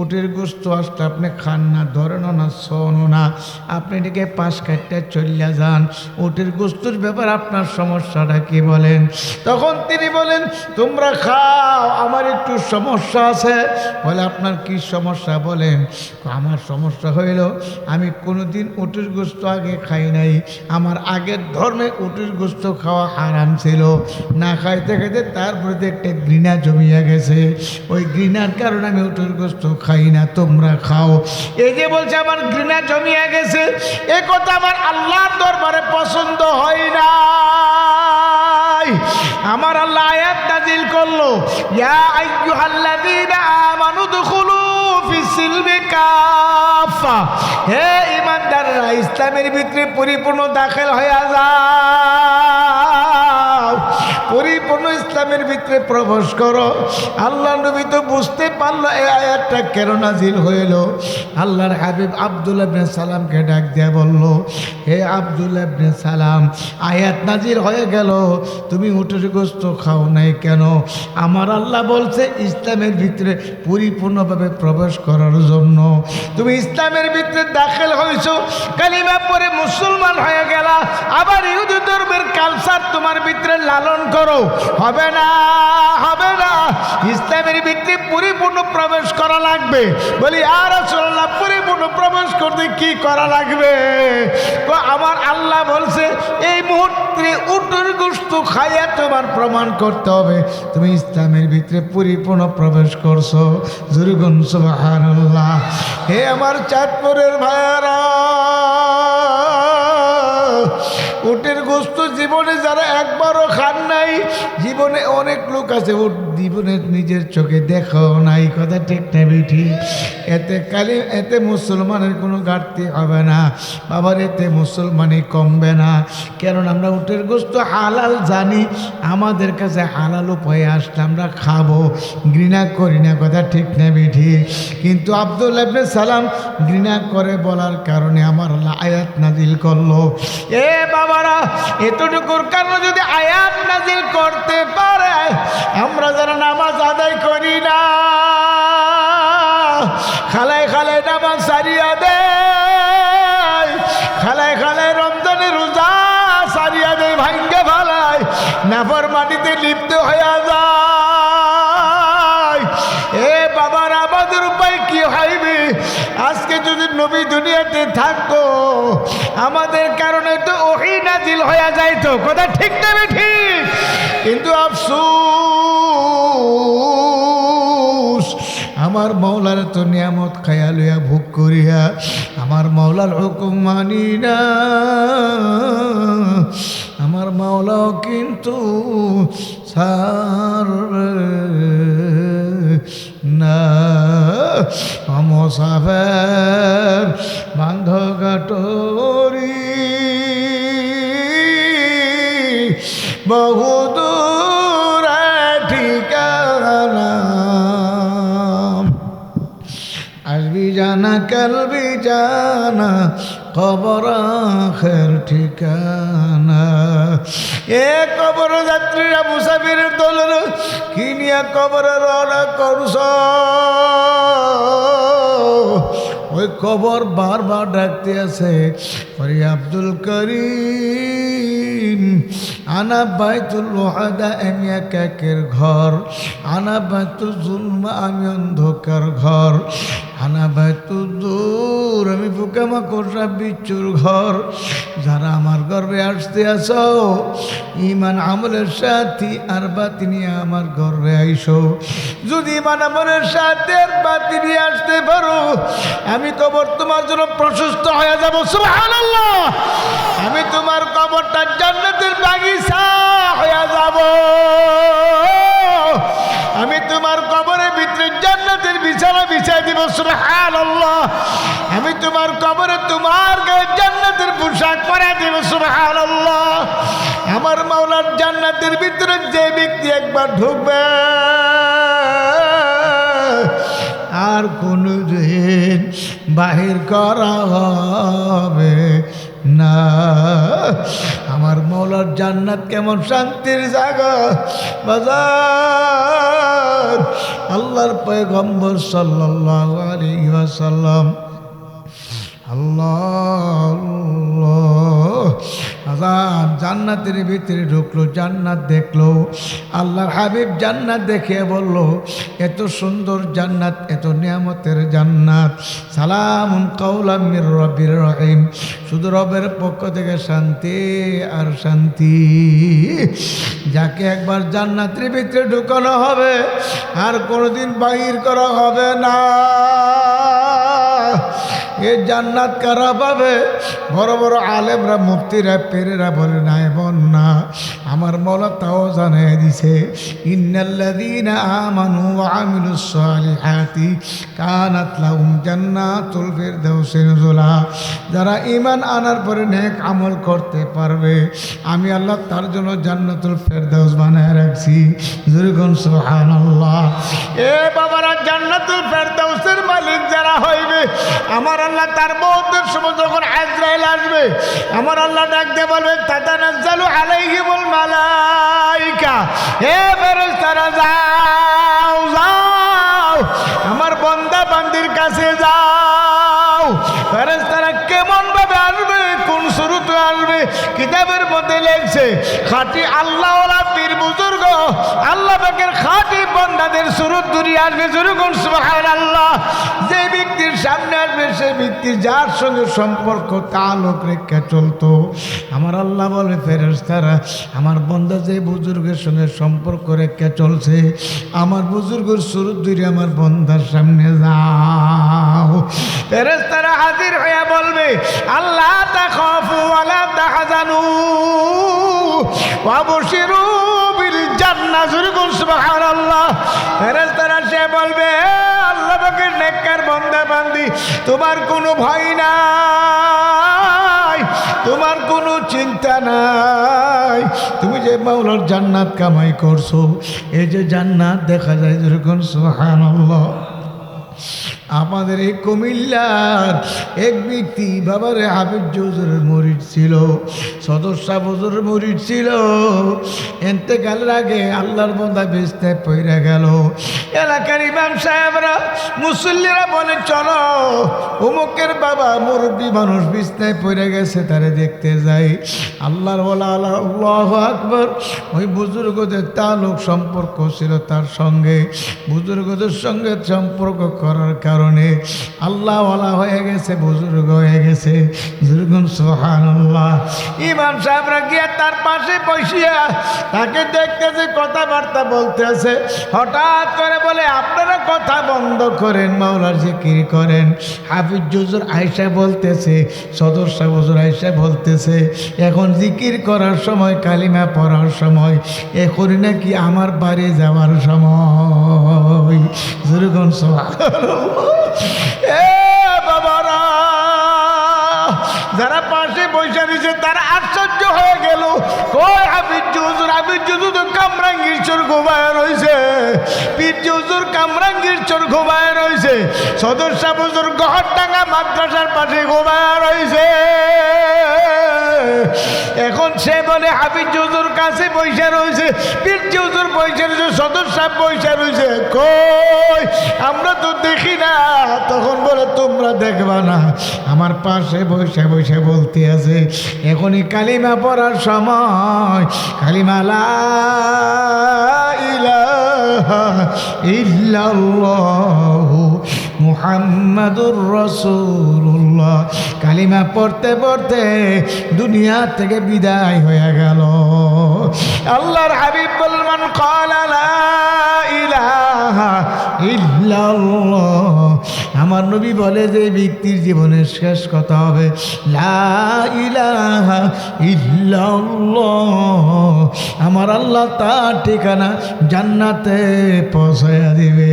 উটের গোস্ত আসলে আপনি খান না ধরেনও না, শোনো না। আপনি এটাকে পাশ কাটতে চলিয়া যান। উটের গোস্তর ব্যাপার আপনার সমস্যাটা কি বলেন? তখন তিনি বলেন, তোমরা খাও, আমার একটু সমস্যা আছে। বলে, আপনার কি সমস্যা বলেন? আমার সমস্যা হইল, আমি কোনোদিন উটের গোস্ত আগে খাই নাই। আমার আগের ধর্মে উটের গোস্ত খাওয়া হারাম ছিল। না খাইতে খাইতে তার প্রতি একটা ঘৃণা জমিয়া গেছে। ওই ঘৃণার কারণে আমি উটের গোস্ত খাই না, তোমরা খাও। এই যে বলছে, আমার ঘৃণা জমিয়া গেছে। এ কথা আমার আল্লাহর দরবারে পছন্দ হয় না আমার আল্লাহ আয়াত নাজিল করল, ইয়া আইয়ুহাল্লাযীনা আমানু দুখুলু ফিসিলমি কাফা হে ইমানদাররা ইসলামের ভিতরে পরিপূর্ণ দাখিল হয়ে যাও। পরিপূর্ণ ইসলামের ভিতরে প্রবেশ করো। আল্লাহ নবী তো বুঝতে পারল এই আয়াতটা কেন নাজিল হইল। আল্লাহর হাবিব আব্দুল আবনে সালামকে ডাক দিয়ে বলল, হে আব্দুল আবনে সালাম, আয়াত নাজিল হয়ে গেল। তুমি উটের গোস্ত খাও নাই কেন? আমার আল্লাহ বলছে ইসলামের ভিতরে পরিপূর্ণভাবে প্রবেশ করার জন্য। তুমি ইসলামের ভিতরে দাখিল হয়েছো কালিমা পরে মুসলমান হয়ে গেলা। আবার ইহুদি ধর্মের কালচার তোমার ভিতরে লালন করো। হবে না হবে না। ইসলামের ভিতরে পরিপূর্ণ প্রবেশ করা লাগবে। বলি আর আসল্লাহ পরিপূর্ণ প্রবেশ করতে কি করা লাগবে? আমার আল্লাহ বলছে, এই মুহূর্তে উটের গোস্ত খাইয়া তোমার প্রমাণ করতে হবে। তুমি ইসলামের ভিতরে পরিপূর্ণ প্রবেশ করছ। জুরগুন সুবহানাল্লাহ। হে আমার চাঁদপুরের ভাইয়ারা গোস্ত জীবনে যারা একবারও খান নাই জীবনে অনেক লোক আছে জীবনে নিজের চোখে দেখাও নাই, কথা ঠিক না বেঠি এতে কালি, এতে মুসলমানের কোনো ঘাটতি হবে না। বাবার এতে মুসলমানই কমবে না। কারণ আমরা উটের গোস্ত হালাল জানি, আমাদের কাছে হালাল উপায়ে আসলে আমরা খাব। ঘৃণা করি না, কথা ঠিক না বেঠি কিন্তু আব্দুল আবনে সালাম ঘৃণা করে বলার কারণে আমার আয়াত নাজিল করল। এ বাবারা, এতটুকুর কারণে যদি আয়াত নাজিল করতে পারে, আমরা যারা নামাজ আদায় করি না। খালায় খালায় নামাজ সারিয়া দে খালায় খালায় রমজানের রোজা সারিয়া দেয়, ভাঙ্গে ফালায়। নাফর মাটিতে লিপ্ত হয়ে আজকে যদি নবী দুনিয়াতে থাকতো, আমাদের কারণে তো ওহি নাজিল হয়ে যাইতো। কথা ঠিক নেবে ঠিক? কিন্তু আফসোস, আমার মৌলার তো নিয়ামত খায়া লইয়া ভোগ করিয়া আমার মৌলার হুকুম মানি না। আমার মাওলাও কিন্তু সার না। অমসাফের বান্ধ গাটরি বহুদূর ঠিকানা। আসবি জানা কালবি জানা কবর আখের ঠিকানা। এ কবর যাত্রীরা মুসাফির দলের কিনিয়া কবর রওনা করস ওই কবর বারবার ডাকতে আছে। ওরে আব্দুল করিম, আনা বাইতুল ওয়াদা আমি একের ঘর, আনা বাইতুল জুলমা আমি অন্ধকার ঘর, আনা বাইতু দূর আমি পোকামাকড় বিচ্ছুর ঘর। যারা আমার গর্বে আসতে আসো ইমান আমলের সাথী আর বাতি নিয়ে আমার গর্বে আইসো। যদি ইমান আমলের সাথে আর বাতি নিয়ে আসতে পারো, আমি কবর তোমার জন্য প্রশস্ত হয়ে যাব আমি তোমার কবরটা জান্নাতের বাগিচা হয়ে যাব। আমি তোমার কবরের ভিতরে জান্নাতের বিছানা বিছাই দিব, সুবহানাল্লাহ। আমি তোমার কবরে তোমার গায়ে জান্নাতের পোশাক পরে দিব, সুবহানাল্লাহ। আমার মাওলার জান্নাতের ভিতরে যে ব্যক্তি একবার ঢুকবে আর কোনো দিন বাহির করা হবে না। আমার মৌলার জান্নাত কেমন শান্তির জায়গা। বাজার। আল্লাহর পয়গম্বর আলাইহি ওয়াসাল্লাম। আল্লাহ। আজান জান্নাতের ভিতরে ঢুকলো, জান্নাত দেখল। আল্লাহর হাবিব জান্নাত দেখে বলল, এত সুন্দর জান্নাত, এত নিয়ামতের জান্নাত। সালাম কৌলাম মির রবির রহিম। শুধু রবের পক্ষ থেকে শান্তি আর শান্তি। যাকে একবার জান্নাতের ভিতরে ঢুকানো হবে, আর কোনোদিন বাহির করা হবে না। এ জান্নাত কারা পাবে? বড় বড় আলেমরা মুক্তিরা পেরেরা বলে না এমন না আমার মৌলা তাও জানাই দিছে, ইন্নাল্লাযীনা আমানু আমিলুস সালিহাতি কানাত লাহুম জান্নাতুল ফিরদাউসি নুজুলা যারা ঈমান আনার পরে নেক আমল করতে পারবে, আমি আল্লাহ তার জন্য জান্নাতুল ফেরদাউস বানায় রাখছি। জুরগুন সুবহানাল্লাহ। এ বাবারা, জান্নাতুল ফেরদাউসের মালিক যারা হইবে, আমার আল্লাহ তার বহুদের সময় যখন আজরাইল আসবে, আমার আল্লাহ ডাক দিয়ে বলবে তাতানাজ্জালু আলাইহিমুল মালাইকা। হে ফেরেশতারা, যাও যাও, আমার বন্দা বান্দির কাছে যাও। ফেরেশতারা কেমন ভাবে আসবে, কোন শুরুতে আসবে, কিতাবের মধ্যে লেখছে, খাটি আল্লাহওয়ালা পীর বুজুর্গ, আল্লাহ পাকের খাঁটি বন্দাদের শুরু দূরে আসবে শুরু কোন আল্লাহ যে ব্যক্তির সামনে আসবে, সে ব্যক্তি যার সঙ্গে সম্পর্ক তালক রেখা চলতো। আমার আল্লাহ বলে, ফেরেশতারা, আমার বন্ধা যে বুজুর্গের সঙ্গে সম্পর্ক রেখা চলছে, আমার বুজুর্গের শুরু দূরে আমার বন্ধার সামনে যাও। ফেরেশতারা হাজির হয়ে বলবে, আল্লাহ তাখাফু ওয়ালা তাহজানু। ওয়াবশিরু বিল জান্নাহ যুরকুন সুবহানাল্লাহ। ফেরেশতারা সে বলবে "হে আল্লাহ পাকের নেককার বান্দা বান্দি, তোমার কোনো ভয় নাই, তোমার কোনো চিন্তা নাই। তুমি যে মাওলার জান্নাত কামাই করছ, এই যে জান্নাত দেখা যায় যেরকম সুবহানাল্লাহ। আমাদের এই কুমিল্লার এক ব্যক্তি বাবারে হাবিব জৌজুরের মরিদ ছিল, সদস্যা বজুরের মরিদ ছিল। এতেকালের আগে আল্লাহর বন্ধা বেচতে পইরা গেল। এলাকার ইমাম সাহেবরা, মুসল্লিরা বলে, চলো অমুকের বাবা মুরব্বী মানুষ বিছনায় পড়ে গেছে, তারে দেখতে যাই। আল্লাহর বলা আল্লাহ আকবর। ওই বুজুর্গদের তালুক সম্পর্ক ছিল তার সঙ্গে। বুজুর্গদের সঙ্গে সম্পর্ক করার কারণে আল্লাহওয়ালা হয়ে গেছে, বুজুর্গ হয়ে গেছে। আল্লাহ ইমাম সাহেবরা তার পাশে বসিয়া তাকে দেখতেছে কথাবার্তা বলতেছে, হঠাৎ করে বলে, আপনারা কথা বন্ধ করেন মাওলার জিকির করেন। হাফিজ জুজুর আয়সা বলতেছে সদস্য বজুর আয়সা বলতেছে, এখন জিকির করার সময়, কালিমা পড়ার সময় এখনই নাকি আমার বাড়ি যাওয়ার সময়। যেরকম এ বাবারা, যারা পাশে বসে রয়েছে, তারা আশ্চর্য হয়ে গেল। কই হাফিজ হুজুর হাফিজ হুজুর তো কামরাঙ্গীর চোর ঘুমায় রয়েছে। পীর হুজুর কামরাঙ্গীর চোর ঘুমায় রয়েছে। সদস্য মাদ্রাসার পাশে ঘুমায় রয়েছে। এখন সে বলে হাফিজ হুজুর কাছে পয়সা রয়েছে, পীর হুজুর পয়সা রয়েছে, সদস্য পয়সা রয়েছে, কই? আমরা তো দেখি না। তখন বলে, তোমরা দেখবা না, আমার পাশে বসে বসে বলতে আছে, এখনই কালিমা পড়ার সময়, কালিমা লা ইলাহা ইল্লাল্লাহু মুহাম্মাদুর রসুল্লাহ কালিমা পড়তে পড়তে দুনিয়া থেকে বিদায় হয়ে গেল। আল্লাহর হাবিব বলমান কলা ইলাহা ইল্লাল্লাহ। আমার নবী বলে যে ব্যক্তির জীবনের শেষ কথা হবে আমার আল্লাহ তার ঠিকানা জান্নাতে পৌঁছায়া দিবে।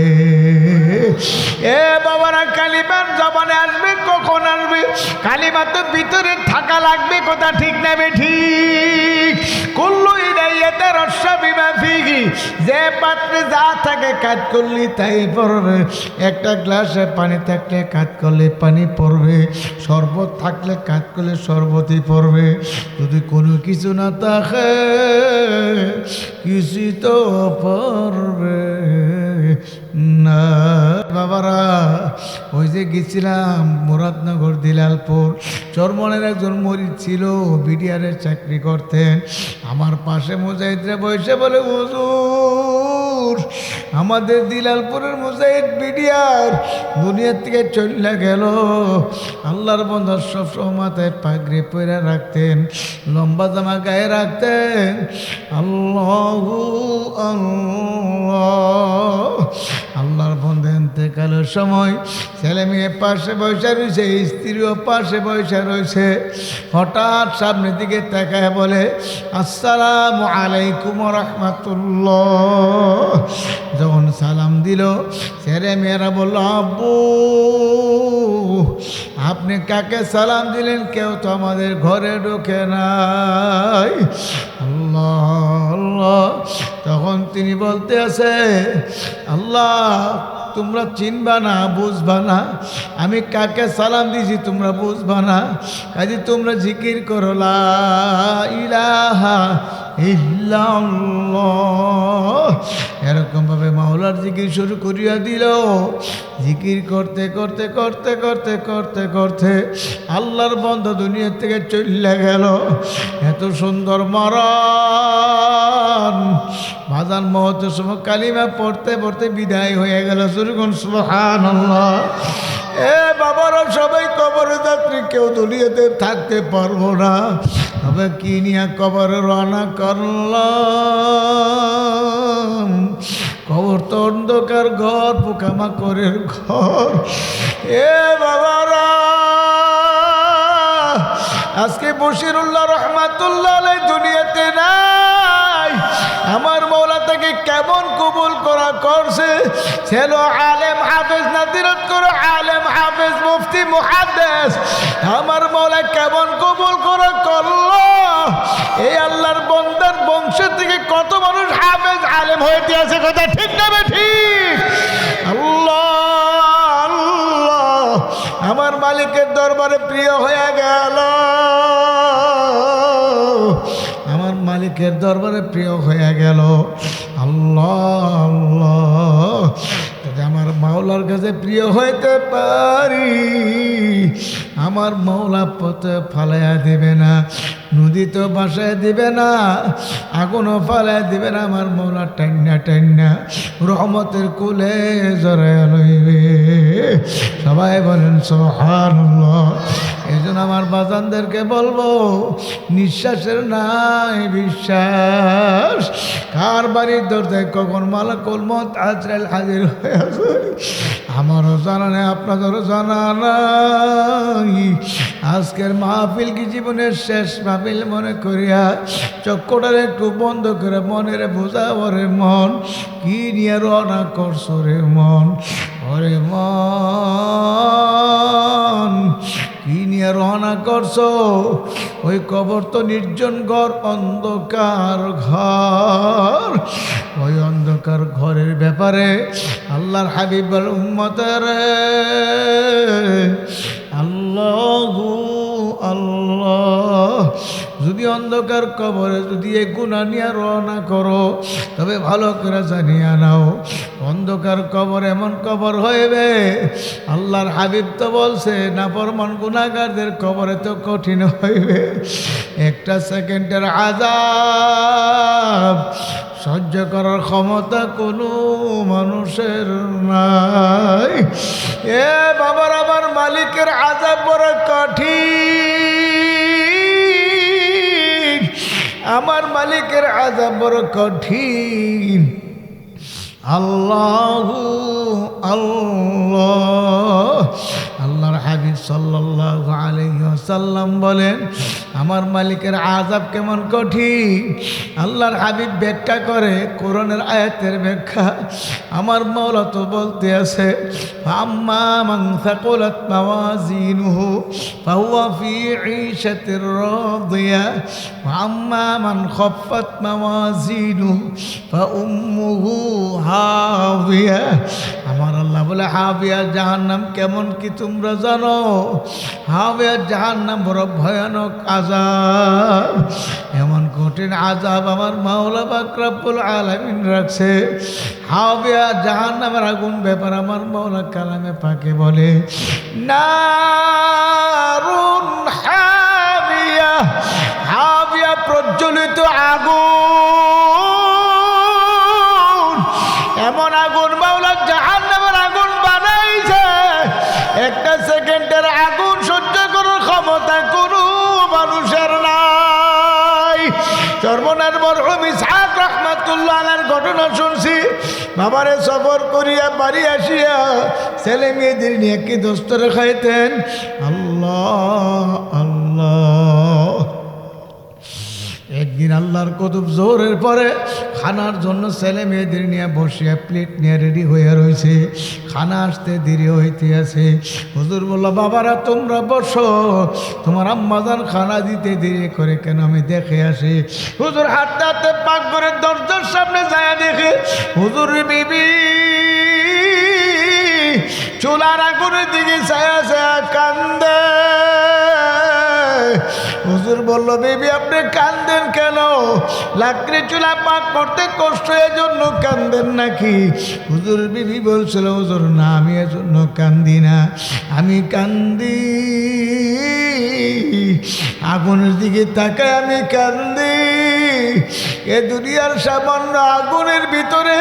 এ বাবারা, কালিমার জবানে আসবে, কখন আসবে? কালিমা তো ভিতরে থাকা লাগবে, কথা ঠিক নেবে ঠিক। কুল্লু ইদাইয়াতে রসা বিমা ফিগি। যে পাত্রে যা থাকে কাজ করলি তাই পড়বে। একটা গ্লাসে পানি থাকলে কাজ করলে পানি পড়বে। শরবত থাকলে কাজ করলে শরবতই পড়বে। যদি কোনো কিছু না থাকে কিছু তো পড়বে। বাবারা, ওই যে গেছিলাম মুরাদনগর দিলালপুর। চরমনের একজন মরিদ ছিল, বিডিআরের চাকরি করতেন। আমার পাশে মুজাহিদরা বসে বলে, হুজুর আমাদের দিলালপুরের মুজাহিদ বিডিয়ার দুনিয়ার থেকে চলে গেল। আল্লাহর বন্ধু সব সময় পাগড়ি পরে রাখতেন, লম্বা জামা গায়ে রাখতেন। আল্লাহ আল্লাহ, আল্লাহর কালের সময় ছেলে মেয়ে পাশে বসে রয়েছে, স্ত্রীও পাশে বসে রয়েছে। হঠাৎ সামনের দিকে তাকায় বলে, আসসালাম আলাইকুম রহমাতুল্লাহ। যখন সালাম দিল, ছেলে মেয়েরা বলল, আব্বু, আপনি কাকে সালাম দিলেন? কেউ তো আমাদের ঘরে ঢোকে নাই। আল্লাহ। তখন তিনি বলতে আছে, আল্লাহ তোমরা চিনবা না, বুঝবা না। আমি কাকে সালাম দিছি তোমরা বুঝবা না। কাজে তোমরা জিকির করো, লা ইলাহা ইল্লাল্লাহ। এরকম ভাবে মাওলার জিকির শুরু করিয়া দিল। জিকির করতে করতে করতে করতে করতে করতে আল্লাহর বন্ধ দুনিয়া থেকে চলে গেল। এত সুন্দর মরণ। বাজান মহতের সময় কালিমা পড়তে পড়তে বিদায় হয়ে গেল। সুরগুন সুহান এ বাবারা সবাই কবরে যাত্রী, কেউ দুনিয়াতে থাকতে পারব না। তবে কি নিয়ে কবরে রানা করলাম? কবর তো অন্ধকার ঘর, পোকামাকড়ের ঘর। এ বাবারা, আজকে বশিরুল্লাহ রহমাতুল্লাহ দুনিয়াতে নাই। আমার মৌলা তাকে কেমন কবুল করা করছে? ছিল আলেম হাফেজ নাদিরত করে আলেম হাফেজ মুফতি মুহাদ্দেস। আমার মৌলা কেমন কবুল করা করল? এই আল্লাহর বন্দার বংশ থেকে কত মানুষ হাফেজ, আলেম হয়ে দিয়েছে কথা ঠিক না বে ঠিক? আল্লাহ আল্লাহ। আমার মালিকের দরবারে প্রিয় হয়ে গেল। মালিকের দরবারে প্রিয় হয়ে গেল। আল্লাহ আল্লাহ যদি আমার মাওলার কাছে প্রিয় হইতে পারি, আমার মাওলা পথে ফালাইয়া দেবে না, নদীতে বাসায় দিবে না, আগুনও ফালাইয়া দিবে না, আমার মৌলা টান্না টান্না রহমতের কুলে জড়াইয়া লইবে। সবাই বলেন সোহান এই জন্য আমার বাজানদেরকে বলব, নিঃশ্বাসের নাই বিশ্বাস। কার বাড়ির দরজায় কখন মালা কলমত আজরাল হাজির হয়ে আছে আমারও জানা নেই, আপনাদেরও জানা নাই। আজকের মাহফিল কি জীবনের শেষ মাহফিল মনে করিয়া চক্কটার একটু বন্ধ করে মনের বোঝা, ওরে মন, কি নিয়ে রওনা করছ রে মন? ওরে মন নিয়ে রওনা করছ। ওই কবর তো নির্জন ঘর, অন্ধকার ঘর। ওই অন্ধকার ঘরের ব্যাপারে আল্লাহর হাবিব উম্মতের আল্লাহ আল্লাহ। যদি অন্ধকার কবরে যদি এ গুণা নিয়ে রওনা করো, তবে ভালো করে জানিয়ে নাও, অন্ধকার কবর এমন কবর হইবে। আল্লাহর হাবিব তো বলছে না পরমান গুণাগারদের কবরে তো কঠিন হইবে। একটা সেকেন্ডের আজাব সহ্য করার ক্ষমতা কোনো মানুষের নাই। এ বাবার, আমার মালিকের আজাব বড় কঠিন। আমার মালিকের আজাব বড় কঠিন। আল্লাহ আল্লাহ আল্লাহর হাবিব সাল্লাল্লাহু আলাইহি ওয়াসাল্লাম বলেন, আমার মালিকের আজাব কেমন কঠিন? আল্লাহর হাবিব ব্যাখ্যা করে, কোরআনের আয়াতের ব্যাখ্যা, আমার মৌলা তো বলতে আছে আম্মা মান থাকুলাত মাওয়াজিনুহু, ফাহুয়া ফি ঈশাতির রাদিয়া আম্মা মান খাফফাত মাওয়াজিনুহু, ফাউম্মুহু হাবিয়া আমার আল্লাহ বলে হাবিয়া জাহান্নাম কেমন কি তোমরা জানো হাবিয়া জাহান্নাম বড় ভয়ানক আজাব এমন কঠিন আজাব আমার মাওলা বাকরাবুল আলামিন রাখছে। হাবিয়া জাহান্নামের আগুন ব্যাপার আমার মাওলা কালামে পাকে বলে না হাবিয়া প্রজ্বলিত আগুন রহমাতুল্লাহ আলার ঘটনা শুনছি। বাবারে সফর করিয়া বাড়ি আসিয়া ছেলে মেয়েদের নিয়ে কি দোস্তরে খাইতেন। আল্লাহ আল্লাহ। একদিন আল্লাহর কতুব জোরের পরে খানার জন্য ছেলে মেয়েদের নিয়ে বসিয়া প্লেট নিয়ে রেডি হয়ে রয়েছে খানা আসতে দেরি হইতে আছে। হুজুর বলল, বাবারা, তোমরা বসো। তোমার আম্মাজান খানা দিতে দেরি করে কেন? আমি দেখে আসি। হুজুর হাঁটতে হাঁটতে পাক করে দরজার সামনে যায় দেখে হুজুর বিবি চুলার আগুনের দিকে ছায়া ছায়া কান্দে। হুজুর বলল, বেবি, আপনি কান্দেন কেন? লাকড়ি চুলা পাক করতে কষ্ট, এজন্য কান্দেন নাকি? হুজুর বিবি বলছিল, হুজুর, না, আমি এজন্য কান্দি না। আমি কান্দি। আগুনের দিকে তাকায় আমি কান্দি। এ দুনিয়ার সামান্য আগুনের ভিতরে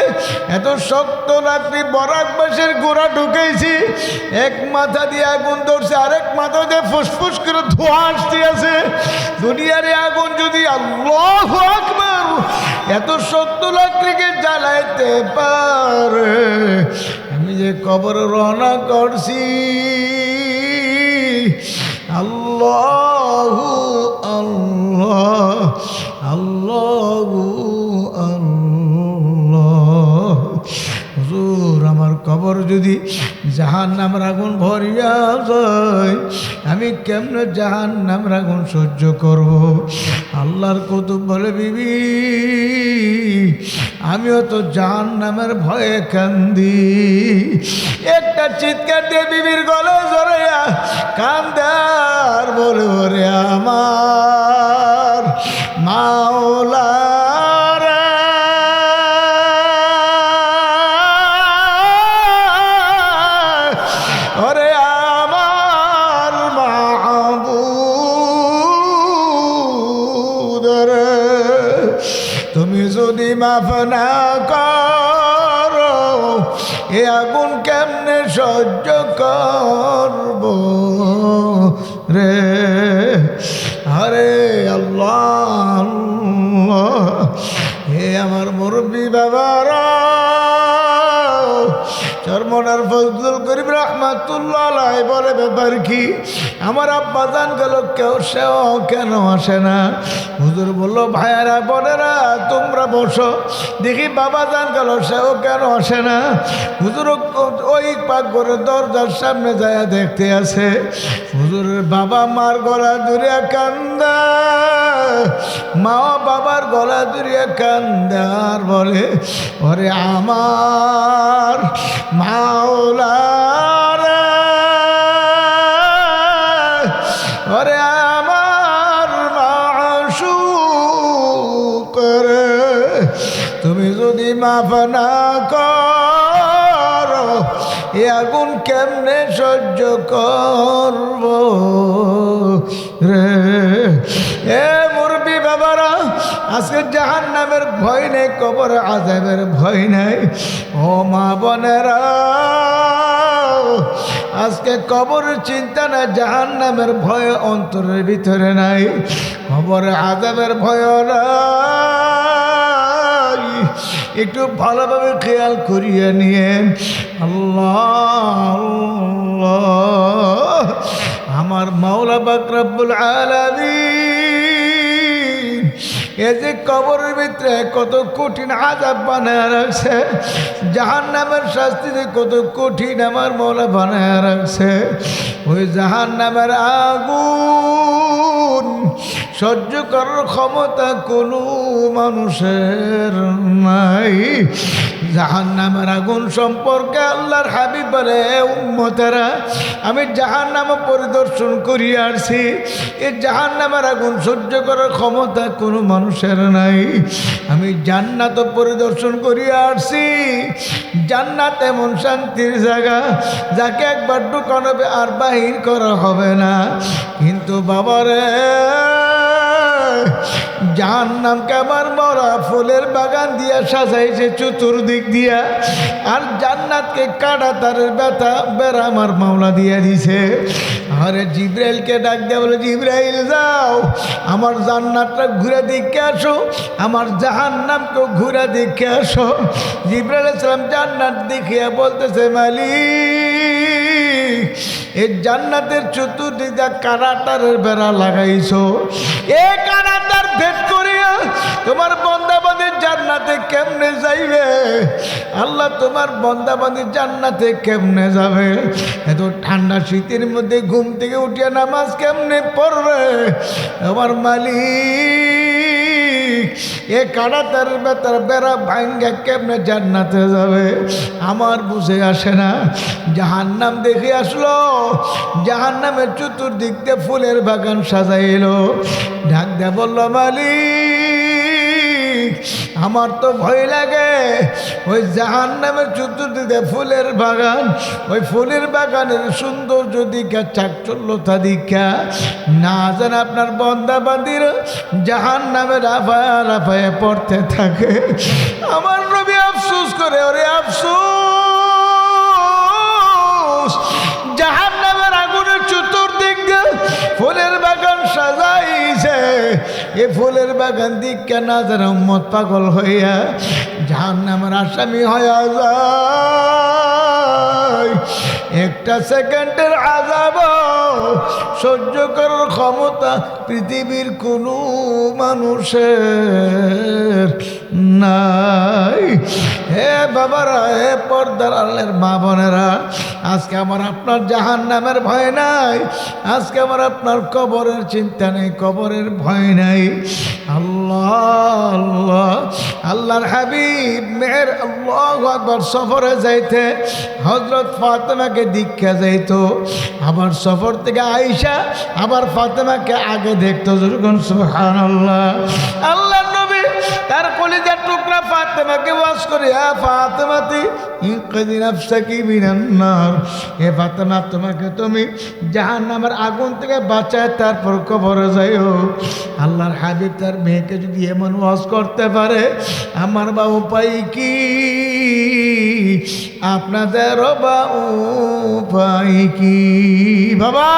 এত শক্ত রাত্রি বরাক বাসের গোড়া ঢুকেছি এক মাথা দিয়ে আগুন ধরছে, আরেক মাথা দিয়ে ফুসফুস করে ধোঁয়া আসতে আছে। দুনিয়ার আগুন যদি আল্লাহ আকবার এত শক্ত লাকড়িকে জ্বালাইতে পারে, আমি যে কবর রওনা করছি, আল্লাহ আল্লাহ আল্লাহ আল্লাহ। হুজুর, আমার কবর যদি জাহান নামের আগুন ভরিয়া যায়। আমি কেমনে জাহান নামের আগুন সহ্য করব? আল্লাহর কুতুব বলে, বিবি, আমিও তো জাহান নামের ভয়ে কান্দি। একটা চিৎকার দিয়ে বিবির গলে জড়াইয়া কান্দার বলে, ওরে আমার না করো, এ আগুন কেমনে সহ্য করব? রে, আরে আল্লাহ হে আমার মুরব্বী বাবারা, চরমনার ফজলুল করিম রহমাতুল্লাহ বলে ব্যাপার কি, আমার আব্বা জান গেল কেউ সেও কেন আসে না? হুজুর বলল, ভাইয়ারা, বোনেরা তোমরা বসো। দেখি বাবা জান গেল, সেও কেন আসে না? হুজুর, ওই পাক করে দরজার সামনে যায় দেখতে আছে। হুজুরের বাবা মার গলা জুড়ে কান্দা। মা বাবার গলা জুড়িয়ে কান্দার বলে, ওরে আমার মাওলার মাফ না করো, এ আগুন কেমনে সহ্য করব রে? এ মুরবি বাবারা, আজকে জাহান নামের ভয় নেই, কবর আজাবের ভয় নেই। ও মা বোনেরা, আজকে কবর চিন্তা না জাহান নামের ভয় অন্তরের ভিতরে নাই, কবর আজাবের ভয় নাই। একটু ভালোভাবে খেয়াল করিয়ে নিয়ে, আল্লাহ আমার মাওলা বাকরাবুল আলামিন, এ যে কবরের ভিতরে কত কঠিন আজাব বানায় রাখছে জাহান নামের শাস্তিতে কত কঠিন আমার মৌলা বানায় রাখছে, ওই জাহান নামের আগুন সহ্য করার ক্ষমতা কোনো মানুষের নাই। জাহান নামের আগুন সম্পর্কে আল্লাহর হাবিব বলে উম্মতেরা, আমি জাহান নাম পরিদর্শন করিয়ে আসছি এই জাহান নামের আগুন সহ্য করার ক্ষমতা কোনো মানুষের নাই। আমি জান্নাত পরিদর্শন করিয়ে আসছি জান্নাত এমন শান্তির জায়গা, যাকে একবার ঢুকানো হবে আর বাহির করা হবে না। কিন্তু বাবারে যার নামকে আমার মরা ফুলের বাগান দিয়া সাজাইছে চতুর্দিক দিয়া। আর জান্নাতকে কাটা তারের ব্যথা, বেড়া আমার দিয়া দিছে। আরে জিব্রাইলকে ডাক দেয়া বলে, জিব্রাইল যাও, আমার জান্নাতটা ঘুরে দেখে আসো, আমার জাহান নামকেও ঘুরে দেখে আসো। জিব্রাইল ইসলাম জান্নাত দেখিয়া বলতেছে, মালিক এই জান্নাতের চতুর্দিকে কারাটারের বেড়া লাগাইছো। এ কারাটার ভেদ করিয়া তোমার বন্দাবাদী জান্নাতে কেমনে যাইবে? আল্লাহ তোমার বন্দাবাদী জান্নাতে কেমনে যাবে? এত ঠান্ডা শীতের মধ্যে ঘুম থেকে উঠিয়া নামাজ কেমনে পড়বে? আমার মালিক এ কাটা তার বেতার বেড়া ভাঙ্গা কেমনে জান্নাতে যাবে? আমার বুঝে আসে না। জাহান নাম দেখে আসলো। জাহান নামের চতুর্দিক দিয়ে ফুলের বাগান সাজাইল। ঢাক দে বলল, মালিক! আমার তো ভয় লাগে। ওই জাহান নামের চতুর্দিকে ফুলের বাগান, ওই ফুলের বাগানের সৌন্দর্য দিকা, চাকচল্যতা দিকা। না জান আপনার বন্দা বান্দির জাহান নামে রাফায়া রাফায়া পড়তে থাকে। আমার নবী আফসুস করে, ওরে আফসুস। জাহান নামের আগুনের চতুর্দিক ফুলের বাগান সাজাইছে এ ফুলের বাগান দিককে না যারা পাগল হইয়া জাহান নামের আসামি হইয়া যায়। একটা সেকেন্ডের আজাব সহ্য করার ক্ষমতা পৃথিবীর কোনো মানুষের নাই। হে বাবারা, হে পর্দার আল্লের মা বোনেরা, আজকে আমার আপনার জাহান নামের ভয় নাই। আজকে আমার আপনার কবরের চিন্তা নেই, কবরের ভয় নাই। আল্লাহ আল্লাহ, আল্লাহর হাবিব মেয়ের আল্লাহ সফরে যাইতে হজরত ফাতেমাকে দীক্ষা যাইতো। আবার সফর থেকে আইসা, আবার ফাতেমাকে আগে দেখতো যখন সুহান আল্লাহ আল্লাহ তার কলিজার টুকরা ফাতেমাকে ওয়াজ করে আ ফাতেমাতি ইনকাদিন আফসাকি মিনান্নার এ ফাতেমা, তোমাকে তুমি জাহান্নামের আগুন থেকে বাঁচায় তারপর কবরে যাইও। আল্লাহর হাবিব তার মেয়েকে যদি এমন ওয়াজ করতে পারে, আমার বা উপায় কি? আপনাদের বা উপায় কি? বাবা,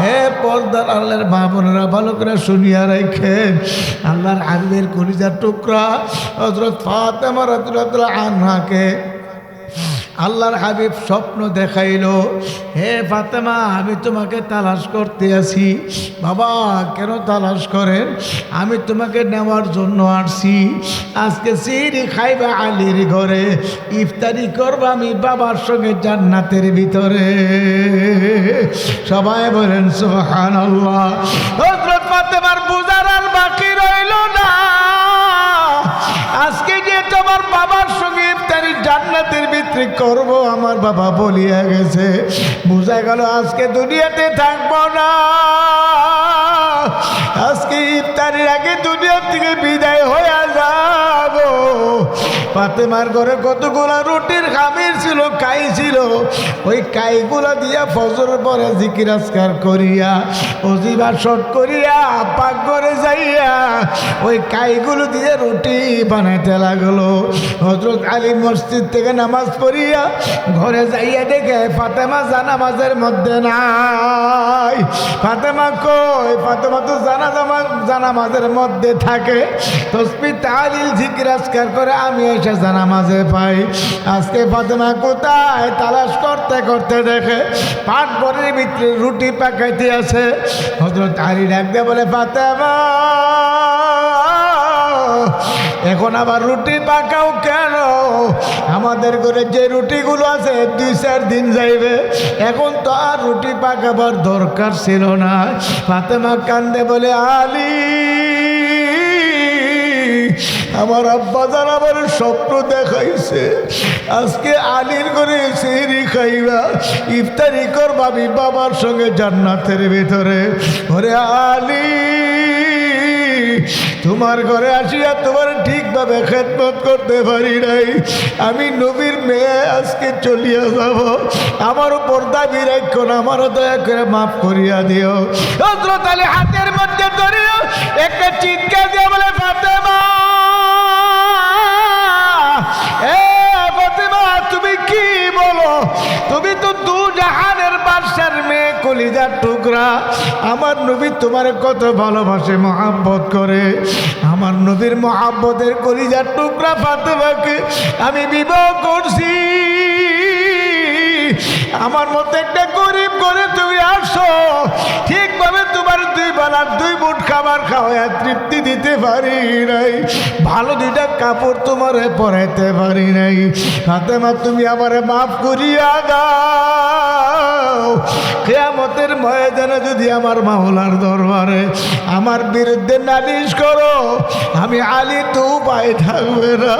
হে পর্দার আল্লাহর মা বোনেরা ভালো করে শুনিয়া রাখেন। আল্লাহর হাবিবের কলিজার টুকরা হজরত ফাতেমা রাতুল্লাহ আনহাকে আল্লাহর হাবিব স্বপ্ন দেখাইলো, হে ফাতেমা, আমি তোমাকে তালাশ করতে আসি বাবা, কেন তালাশ করেন? আমি তোমাকে নেওয়ার জন্য আসছি। আজকে সিঁড়ি খাইবা আলির ঘরে। ইফতারি করব আমি বাবার সঙ্গে জান্নাতের ভিতরে। সবাই বলেন সোহান আল্লাহ ফাতেমার বুঝার আর বাকি রইল না। বাবার সঙ্গে ইফতারি জান্নাতের ভিতরে করব, আমার বাবা বলিয়া গেছে। বোঝা গেল আজকে দুনিয়াতে থাকব না। আজকে ইফতারির আগে দুনিয়ার থেকে বিদায় হয়ে ফাতেমার ঘরে কতগুলো রুটির খামির ছিল, কাই ছিল? ওই কাইগুলো দিয়া ফজর পরে জিকির আজকার করিয়া অজিবা শট করিয়া, পাক করে যাইয়া ওই কাইগুলো দিয়ে রুটি বানাইতে লাগল। হজরত আলী মসজিদ থেকে নামাজ পড়িয়া ঘরে যাইয়া দেখে ফাতেমা জানামাজের মধ্যে নাই। ফাতেমা কই? ফাতেমা তো জানা জামা জানামাজের মধ্যে থাকে। তসবি তালিল, জিকির আজকার করে আমি এসে জানামাজে পাই। আজকে ফাতেমা কোথায়? তালাশ করতে করতে দেখে পাট বরের ভিতরে রুটি পাকাইতে আছে। হজরত আলী ডাকতে বলে, ফাতেমা, এখন আবার রুটি পাকাও কেন? আমাদের ঘরে যে রুটিগুলো আছে, দুই চার দিন যাইবে। এখন তো আর রুটি পাকাবার দরকার ছিল না। ফাতেমা কান্দে বলে, আলী আমার আব্বা যার আমার স্বপ্ন দেখাইছে। আজকে আলীর করে সেহরি খাইবা, ইফতারি কর বাবি বাবার সঙ্গে জান্নাতের ভিতরে। ওরে আলী, তোমার ঘরে আসিয়া তোমার ঠিকভাবে খেদমত করতে পারি নাই। আমি নবীর মেয়ে আজকে চলিয়া যাব। আমার উপর দাবি রাখো না, আমারও দয়া করে মাফ করিয়া দিও। আলী হাতের মধ্যে ধরিও একটা চিৎকার দিয়ে বলে, ফাতেমা! তুমি তো দু জাহানের বাদশার মেয়ে, কলিজার টুকরা। আমার নবী তোমার কত ভালোবাসে, মহাব্বত করে। আমার নবীর মহাব্বতের কলিজার টুকরা ফাতেমাকে আমি বিবাহ করছি। বেলার দুই বুট খাবার খাওয়া তৃপ্তি দিতে পারি নাই। ভালো দুইটা কাপড় তোমারে পরাইতে পারি নাই। হাতে মা তুমি আমারে মাফ করিয়া দাও। কেয়ামতের ময়দানে যদি আমার মাওলার দরবারে আমার বিরুদ্ধে নালিশ করো, আমি আলী তো উপায় থাকবে না।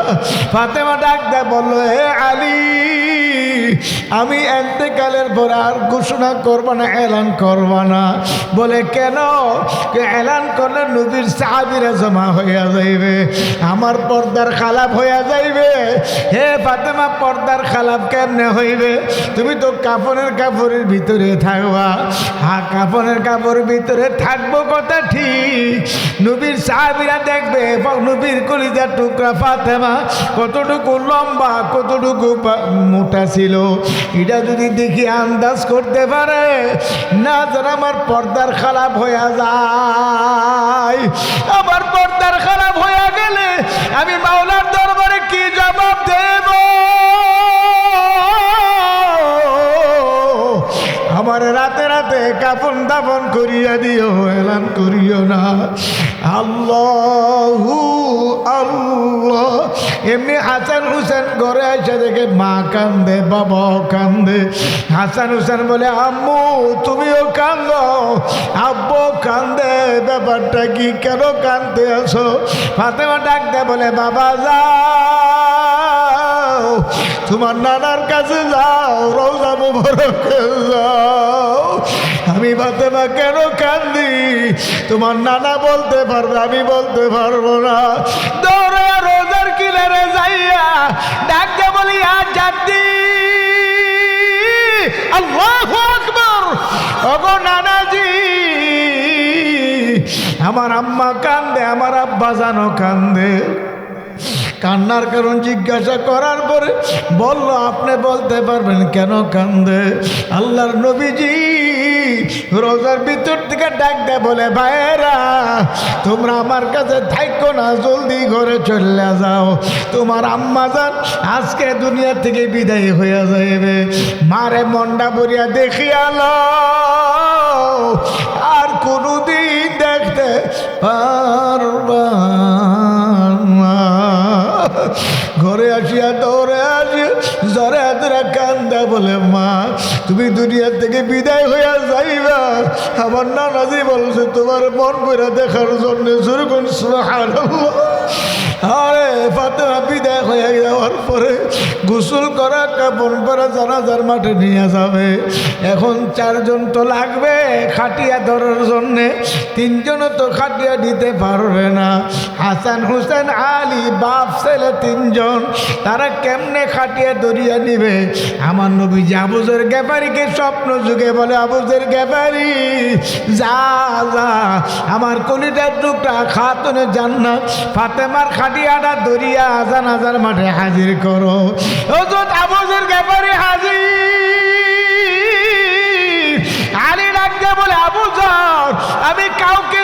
ফাতেমা ডাক দেয়, বলল হে আলী আমি এতেকালের পর আর ঘোষণা করব না, এলান করব না। বলে, কেন? এলান করলে নবীর সাহাবিরা জমা হইয়া যাইবে, আমার পর্দার খালাপ হইয়া যাইবে। হে ফাতেমা, পর্দার খালাপ কেমনে হইবে? তুমি তো কাপড়ের কাপড়ের ভিতরে থাকবা। হা কাপড়ের কাপড়ের ভিতরে থাকব কথা ঠিক। নবীর সাহাবিরা দেখবে নবীর কলিজার টুকরা ফাতেমা কতটুকু লম্বা, কতটুকু মোটা ছিল। এটা যদি দেখি আন্দাজ করতে পারে, না যেন আমার পর্দার খারাপ হইয়া যায়। আমার পর্দার খারাপ হইয়া গেলে আমি মাওলার দরবারে কি জবাব দেব? আমার রাতে কাপন দাপন করিয়া দিও, এলান করিও না। আল্লাহ আল্লাহ। এমনি হাসান হুসেন ঘরে এসে দেখে মা কান্দে বাবা কান্দে। হাসান হুসেন বলে, আম্মু, তুমিও কান্দ। আব্বু কান্দে, ব্যাপারটা কি কেন কান্দতে আসো ফাতেমা ডাক দে বলে, বাবা, যাও। তোমার নানার কাছে যাও, রোজা মুবারকে যাও। ফাতেমা কেন কান্দি? তোমার নানা বলতে পারবে, আমি বলতে পারব না। দৌড়ে রোজার কিনারে যাইয়া ডাকতে বলি আর আকবার! ওগো নানাজি, আমার আম্মা কান্দে, আমার আব্বা জানো কান্দে। কান্নার কারণ জিজ্ঞাসা করার পরে বলল, আপনি বলতে পারবেন, কেন কান্দে? আল্লাহর নবীজি রোজার ভিতর থেকে ডাক দেয় বলে, ভাইয়েরা, তোমরা আমার কাছে থাকো না, জলদি ঘরে চলে যাও তোমার আম্মা যান আজকে দুনিয়া থেকে বিদায় হয়ে যাইবে মারে মন্ডা বরিয়া দেখিয়াল আর কোনোদিন দেখতে পারবা। ঘরে আসিয়া দৌড়ে আসিয়া জরে হাতরা কান্দা বলে, মা, তুমি দুনিয়া থেকে বিদায় হইয়া যাইবা আমার নানাজি বলছে, তোমার মন করে দেখার জন্য করুন সুবহানাল্লাহ। আরে ফাতেমা বিদায় হয়ে যাওয়ার পরে গোসল করা কাপড় পরা জানাজার মাঠে নিয়ে যাবে। এখন চারজন তো লাগবে খাটিয়া ধরার জন্যে। তিনজনও তো খাটিয়া দিতে পারবে না। হাসান হুসেন, আলী, বাপ, ছেলে তিনজন, তারা কেমনে খাটিয়া দরিয়া নিবে? আমার নবী যে আবুজের গ্যাপারিকে স্বপ্ন যুগে বলে, আবুজের গ্যাপারি, যা যা, আমার কলিটার টুকটা খাতনে জান্নাত, ফাতেমার হাডি আডা দরিয়া আজান আজার মাঠে হাজির করো। হজরত আবুজের ব্যাপারে হাজির। আলী ডাকতে বলে, আবু আমি কাউকে